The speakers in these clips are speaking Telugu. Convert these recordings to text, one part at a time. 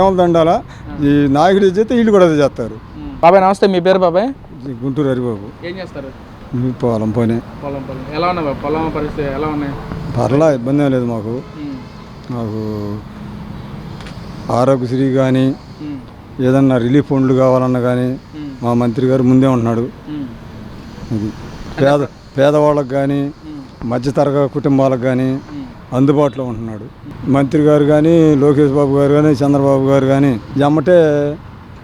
ఏమో దండాల ఈ నాయకుడు చేస్తే వీళ్ళు కూడా అదే చేస్తారు. బాబాయ్ నమస్తే మీ పేరు బాబాయ్? గుంటూరు హరిబాబు. ఏం చేస్తారు? పొలం పోనీ. పొలం పొలం ఎలా ఉన్నాయి? పొలం పరిస్థితి ఎలా ఉన్నాయి? పర్లా ఇబ్బంది ఏం లేదు మాకు. మాకు ఆరోగ్యశ్రీ కానీ ఏదన్నా రిలీఫ్ ఫండ్లు కావాలన్నా కానీ మా మంత్రి గారు ముందే ఉంటున్నాడు. పేద పేదవాళ్ళకి కానీ మధ్యతరగతి కుటుంబాలకు కానీ అందుబాటులో ఉంటున్నాడు. మంత్రి గారు కానీ లోకేష్ బాబు గారు కానీ చంద్రబాబు గారు కానీ ఎమ్మటే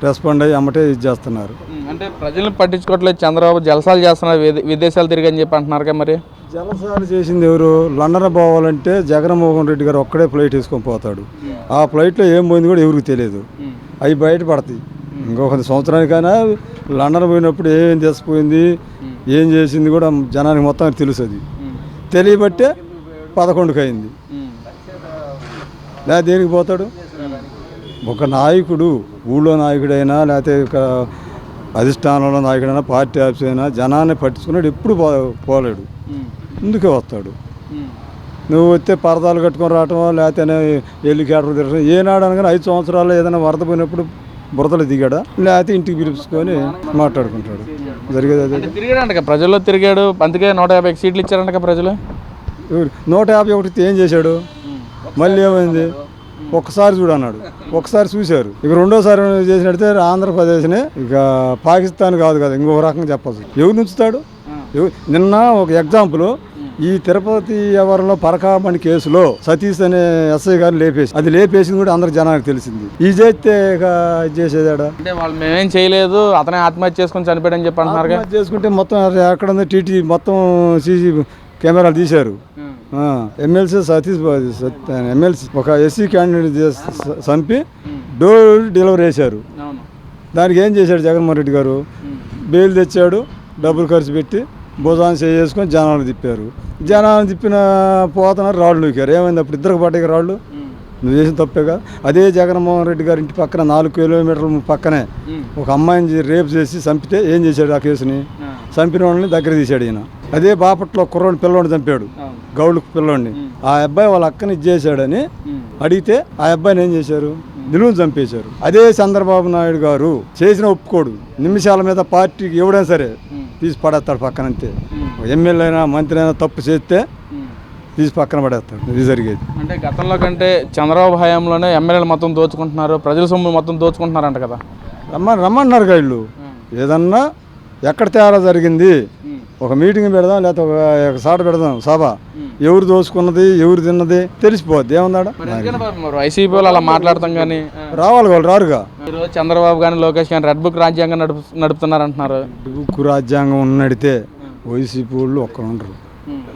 రెస్పాండ్ అయ్యి ఎమ్మటే ఇది చేస్తున్నారు. అంటే ప్రజలను పట్టించుకోవట్లేదు. చంద్రబాబు జలసాలు చేస్తున్నారు. విదే- విదేశాలు తిరిగని చెప్పి అంటున్నారు కదా మరి. జలసాలు చేసింది ఎవరు? లండన్ పోవాలంటే జగన్మోహన్ రెడ్డి గారు ఒక్కడే ఫ్లైట్ వేసుకొని పోతాడు. ఆ ఫ్లైట్లో ఏం పోయింది కూడా ఎవరికి తెలియదు. అవి బయట పడతాయి. ఇంకొక సంవత్సరానికైనా లండన్ పోయినప్పుడు ఏం తీసుకుపోయింది ఏం చేసింది కూడా జనానికి మొత్తం తెలుసు అది. తెలియబట్టే పదకొండుకి అయింది లేదా దేనికి పోతాడు? ఒక నాయకుడు ఊళ్ళో నాయకుడైనా లేకపోతే ఒక అధిష్టానంలో నాయకుడైనా పార్టీ ఆఫీస్ అయినా జనాన్ని పట్టించుకున్నాడు ఎప్పుడు పో పోలేడు. ముందుకే వస్తాడు. నువ్వు వస్తే పరదాలు కట్టుకొని రావటం లేకపోతే హెలికాప్టర్ తిరగడం ఏనాడు అనగానే ఐదు సంవత్సరాలు ఏదైనా వరద పోయినప్పుడు బురదలు దిగాడా? లేకపోతే ఇంటికి పిలుచుకొని మాట్లాడుకుంటాడు. జరిగేది అదే. అంటే ప్రజల్లో తిరిగాడు అందుకే నూట యాభై సీట్లు ఇచ్చారంట ప్రజలు. నూట యాభై ఒకటి ఏం చేశాడు? మళ్ళీ ఏమైంది? ఒక్కసారి చూడు అన్నాడు. ఒకసారి చూశారు. ఇక రెండోసారి చేసినట్టే ఆంధ్రప్రదేశ్ని ఇక పాకిస్తాన్ కాదు కదా ఇంకొక రకంగా చెప్పచ్చు ఎవరు? నుంచుతాడు నిన్న ఒక ఎగ్జాంపుల్ ఈ తిరుపతి ఎవరిలో పరకామణి కేసులో సతీష్ అనే ఎస్ఐ గారిని లేపేసి అది లేపేసింది కూడా అందరికి జనానికి తెలిసింది. ఈ చేస్తే ఇక ఇది చేసేదాడా అంటే వాళ్ళు మేమేం చేయలేదు అతనే ఆత్మహత్య చేసుకొని చనిపోయాడని చెప్పి అంటున్నారు చేసుకుంటే మొత్తం ఎక్కడ ఉంది టీటీ మొత్తం సీసీ కెమెరాలు తీశారు. ఎమ్మెల్సీ సతీష్ ఎమ్మెల్సీ ఒక ఎస్సీ క్యాండిడేట్ చంపి డోర్ డెలివరీ చేశారు. దానికి ఏం చేశాడు జగన్మోహన్ రెడ్డి గారు? బెయిల్ తెచ్చాడు డబ్బులు ఖర్చు పెట్టి భుజాన్ని చేసుకొని జనాలు తిప్పారు. జనాలు తిప్పిన పోతున్నారు రాళ్ళు నూకారు. ఏమైంది అప్పుడు ఇద్దరికి పడ్డాయి రాళ్ళు? నువ్వు చేసిన తప్పేగా. అదే జగన్మోహన్ రెడ్డి గారి ఇంటి పక్కన నాలుగు కిలోమీటర్ల పక్కనే ఒక అమ్మాయిని రేపు చేసి చంపితే ఏం చేశాడు ఆ కేసుని? చంపిన వాళ్ళని దగ్గర తీశాడు ఈయన. అదే బాపట్లో కుర్రోని పిల్లోని చంపాడు. గౌడు పిల్లోడిని. ఆ అబ్బాయి వాళ్ళ అక్కని చేశాడని అడిగితే ఆ అబ్బాయిని ఏం చేశారు? నిలువుని చంపేశారు. అదే చంద్రబాబు నాయుడు గారు చేసిన ఒప్పుకోడు. నిమిషాల మీద పార్టీకి ఎవడైనా సరే తీసి పడేస్తాడు పక్కన అంతే ఎమ్మెల్యే అయినా మంత్రి అయినా తప్పు చేస్తే తీసి పక్కన పడేస్తాడు. ఇది జరిగేది. అంటే గతంలో కంటే చంద్రబాబు హయాంలోనే ఎమ్మెల్యేలు మొత్తం దోచుకుంటున్నారు ప్రజల సొమ్ము మొత్తం దోచుకుంటున్నారంట కదా. రమ్మని రమ్మన్నారు వీళ్ళు ఏదన్నా ఎక్కడ తేడా జరిగింది? ఒక మీటింగ్ పెడదాం లేకపోతే ఒక సాట పెడదాం సభ. ఎవరు దోచుకున్నది ఎవరు తిన్నది తెలిసిపోద్ది ఏమన్నాడా వైసీపీ వాళ్ళు అలా మాట్లాడతాం కానీ రావాలి వాళ్ళు రారుగా. చంద్రబాబు కానీ లోకేష్ కానీ రెడ్ బుక్ రాజ్యాంగం నడుపు నడుపుతున్నారు అంటున్నారు ఉక్కు రాజ్యాంగం ఉన్నడితే వైసీపీ వాళ్ళు ఒక్కరు ఉండరు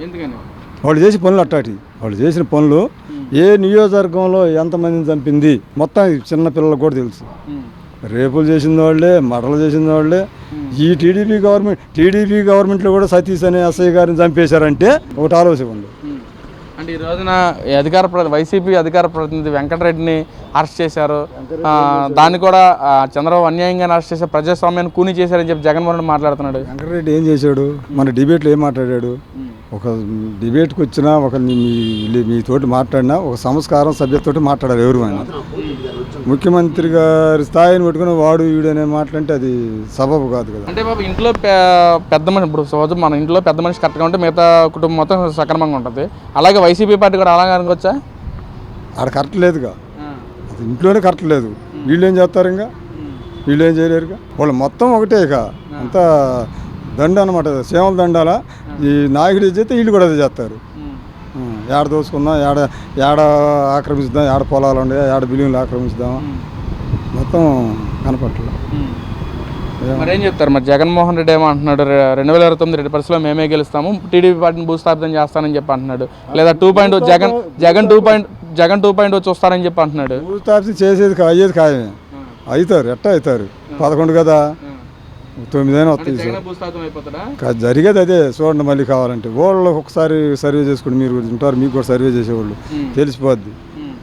ఎందుకని? వాళ్ళు చేసే పనులు అట్టాటి. వాళ్ళు చేసిన పనులు ఏ నియోజకవర్గంలో ఎంతమందిని చంపింది మొత్తం చిన్న పిల్లలకు కూడా తెలుసు. రేపులు చేసిన వాళ్ళే మరలు చేసిన వాళ్ళే. ఈ టీడీపీ గవర్నమెంట్ టీడీపీ గవర్నమెంట్లో కూడా సతీష్ అనే ఎస్ఐ గారిని చంపేశారంటే ఒకటి ఆలోచించండి అంటే ఈ రోజున అధికార వైసీపీ అధికార ప్రతినిధి వెంకటరెడ్డిని అరెస్ట్ చేశారు. దాన్ని కూడా చంద్రబాబు అన్యాయంగా అరెస్ట్ చేశారు ప్రజాస్వామ్యాన్ని కూని చేశారని చెప్పి జగన్మోహన్ మాట్లాడుతున్నాడు. వెంకటరెడ్డి ఏం చేశాడు? మన డిబేట్లో ఏం మాట్లాడాడు? ఒక డిబేట్కి వచ్చినా ఒక మీ మీ- మీతోటి మాట్లాడినా ఒక సంస్కారం సభ్యతతోటి మాట్లాడాలి ఎవరు ఆయన. ముఖ్యమంత్రి గారి స్థాయిని పెట్టుకుని వాడు వీడు అనే మాట్లాడితే అది సబబు కాదు కదా. అంటే బాబు ఇంట్లో పెద్ద మనిషి ఇప్పుడు సపోజ్ మన ఇంట్లో పెద్ద మనిషి కరెక్ట్గా ఉంటే మిగతా కుటుంబం మొత్తం సక్రమంగా ఉంటుంది. అలాగే వైసీపీ పార్టీ కూడా అలాగే అనుకోవచ్చా? ఆడ కరెక్ట్ లేదుగా. అది ఇంట్లోనే కరెక్ట్ లేదు. వీళ్ళు ఏం చేస్తారు ఇంకా? వీళ్ళు ఏం చేయలేరుగా? వాళ్ళు మొత్తం ఒకటే ఇక అంతా దండ అనమాట సేవల దండాల ఈ నాయకుడు చేస్తే వీళ్ళు కూడా అదే చేస్తారు. ఏడ దోసుకుందాం ఏడ ఏడ ఆక్రమిస్తాం ఏడ పొలాలు ఉండే ఏడ బిల్డింగ్లు ఆక్రమిస్తాం. మొత్తం కనపట్ల. మరి ఏం చెప్తారు? మరి జగన్మోహన్ రెడ్డి ఏమో అంటున్నాడు రె- రెండు వేల ఇరవై తొమ్మిది రెడ్డి పరిస్థితిలో మేమే గెలుస్తాము టీడీపీ పార్టీని భూస్థాపితం చేస్తానని చెప్పి అంటున్నాడు. లేదా two point Jagan Jagan two point Jagan two point చూస్తారని చెప్పి అంటున్నాడు. భూస్థాపితం చేసేది అయ్యేది ఖాయమే అవుతారు ఎట్టా అవుతారు? పదకొండు కదా? తొమ్మిదైనా వస్తాయి జరిగేది అదే చూడండి మళ్ళీ కావాలంటే. వాళ్ళు ఒకసారి సర్వే చేసుకోండి మీరు ఉంటారు మీకు కూడా సర్వే చేసేవాళ్ళు. తెలిసిపోద్ది.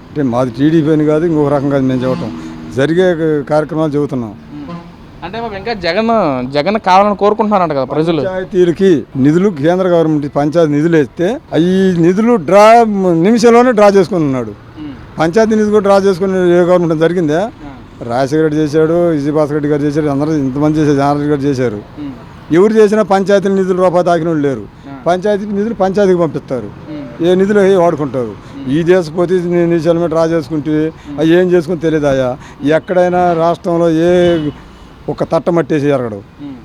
అంటే మాది టీడీపీ అని కాదు ఇంకొక రకం కాదు మేము చెప్పటం. జరిగే కార్యక్రమాలు చెబుతున్నాం. అంటే ఇంకా జగన్ జగన్ కావాలని కోరుకుంటున్నారంట కదా ప్రజలు. పంచాయతీలకి నిధులు కేంద్ర గవర్నమెంట్ పంచాయతీ నిధులు వేస్తే ఈ నిధులు డ్రా నిమిషంలోనే డ్రా చేసుకుని ఉన్నాడు. పంచాయతీ నిధి కూడా డ్రా చేసుకుని ఏ గవర్నమెంట్ జరిగిందే? రాజశేఖర రెడ్డి చేశాడు విజయభాస్కర్ రెడ్డి గారు చేశాడు అందరూ ఇంతమంది చేశారు జనారెడ్డి గారు చేశారు. ఎవరు చేసినా పంచాయతీ నిధులు రూపాయి తాకిన వాళ్ళు లేరు. పంచాయతీ నిధులు పంచాయతీకి పంపిస్తారు. ఏ నిధులు వాడుకుంటారు. ఈ దేశపోతే నీ సెలమెంట్ డ్రా చేసుకుంటే అవి ఏం చేసుకుని తెలియదు ఎక్కడైనా రాష్ట్రంలో ఏ ఒక తట్ట మట్టేసి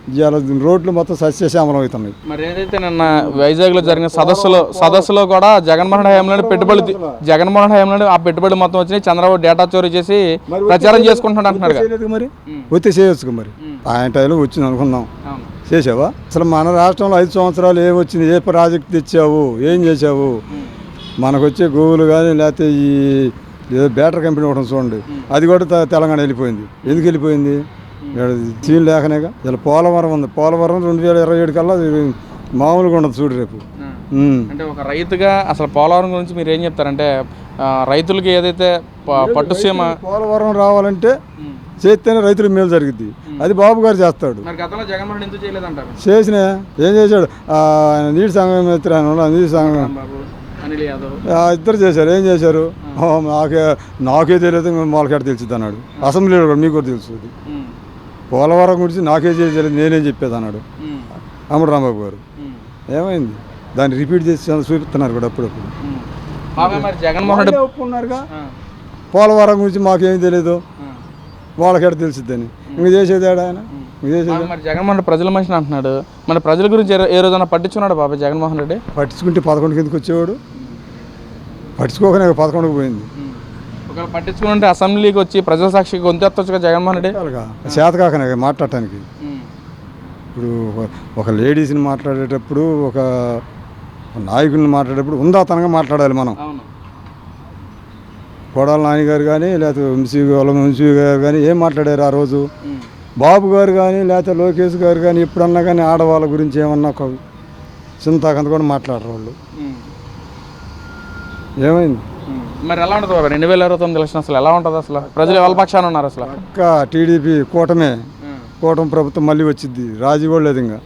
ఇవాళ రోడ్లు మొత్తం సస్యశ్యామలం అవుతున్నాయి. మరి ఏదైతే నిన్న వైజాగ్లో జరిగిన సదస్సులో సదస్సులో కూడా జగన్మోహన్ హయాంలో పెట్టుబడి జగన్మోహన్ హయాంలో ఆ పెట్టుబడి మొత్తం వచ్చినాయి. చంద్రబాబు డేటా చోరీ చేసి ప్రచారం చేసుకుంటున్నాడు. చేయలేదు మరి? వచ్చి చేయొచ్చు మరి? ఆయన టైంలో వచ్చింది అనుకుందాం. అవును. చేసావా? అసలు మన రాష్ట్రంలో ఐదు సంవత్సరాలు ఏం వచ్చింది? ఏ ప్రాజెక్ట్ తెచ్చావు? ఏం చేసావు మనకు వచ్చే గోవులు కానీ లేకపోతే ఈ ఏదో బ్యాటరీ కంపెనీ ఒకటి చూడండి. అది కూడా తెలంగాణ వెళ్ళిపోయింది. ఎందుకు వెళ్ళిపోయింది? సీన్ లేకనేగా. ఇలా పోలవరం ఉంది. పోలవరం రెండు వేల ఇరవై ఏడు కల్లా మామూలుగా ఉండదు చూడు రేపు. అంటే ఒక రైతుగా అసలు పోలవరం గురించి మీరు ఏం చెప్తారంటే రైతులకి ఏదైతే ప- పట్టుసీమ పోలవరం రావాలంటే చేస్తేనే రైతులకు మేలు జరిగింది అది బాబు గారు చేస్తాడు. చేసిన ఏం చేశాడు? నీటి సంఘం మిత్ర నీటి సంఘం ఇద్దరు చేశారు. ఏం చేశారు? నాకే నాకే తెలియదు మొలకెడ తెలిసింది అన్నాడు. అసెంబ్లీలో కూడా మీకు కూడా తెలుసు పోలవరం గురించి నాకే తెలియదు నేనేం చెప్పేది అన్నాడు. అమ్మడు రాంబాబు గారు. ఏమైంది? దాన్ని రిపీట్ చేసి చూపిస్తున్నారు కూడా అప్పుడప్పుడు. జగన్మోహన్ రెడ్డి ఒప్పుకున్నారుగా? పోలవరం గురించి మాకేం తెలియదు. వాళ్ళకెడ తెలిసిద్దని. ఇంక చేసేది ఏడా ఆయన? మరి జగన్మోహన్ రెడ్డి ప్రజల మనిషిని అంటున్నాడు. మన ప్రజల గురించి ఏ- ఏ రోజైనా పట్టించుకున్నాడు బాబా జగన్మోహన్ రెడ్డి? పట్టించుకుంటే పదకొండు కిందకి వచ్చేవాడు? పట్టించుకోకనే పదకొండుకు పోయింది. ఒకవేళ పట్టించుకుంటే అసెంబ్లీకి వచ్చి ప్రజల సాక్షికి గొంతెత్తొచ్చుగా జగన్మోహన్ రెడ్డి? చేతకాకనే మాట్లాడటానికి. ఇప్పుడు ఒక- లేడీస్ని మాట్లాడేటప్పుడు ఒక నాయకుల్ని మాట్లాడేటప్పుడు ఉందాతనంగా మాట్లాడాలి మనం. కొడాల నాని గారు కానీ లేకపోతే వంశీ వాళ్ళ వంశీ గారు కానీ ఏం మాట్లాడారు ఆ రోజు? బాబు గారు కానీ లేకపోతే లోకేష్ గారు కానీ ఎప్పుడన్నా కానీ ఆడవాళ్ళ గురించి ఏమన్నా ఒక చింతాకంత కూడా మాట్లాడరు వాళ్ళు. ఏమైంది. మరి ఎలా ఉంటుంది రెండు వేల ఇరవై తొమ్మిది ఎలక్షన్ అసలు ఎలా ఉంటుంది అసలు? ప్రజలు ఎవరి పక్షాన ఉన్నారు అసలు? పక్క టీడీపీ కూటమే. కూటమి ప్రభుత్వం మళ్ళీ వచ్చింది రాజీ కూడా లేదు ఇంకా.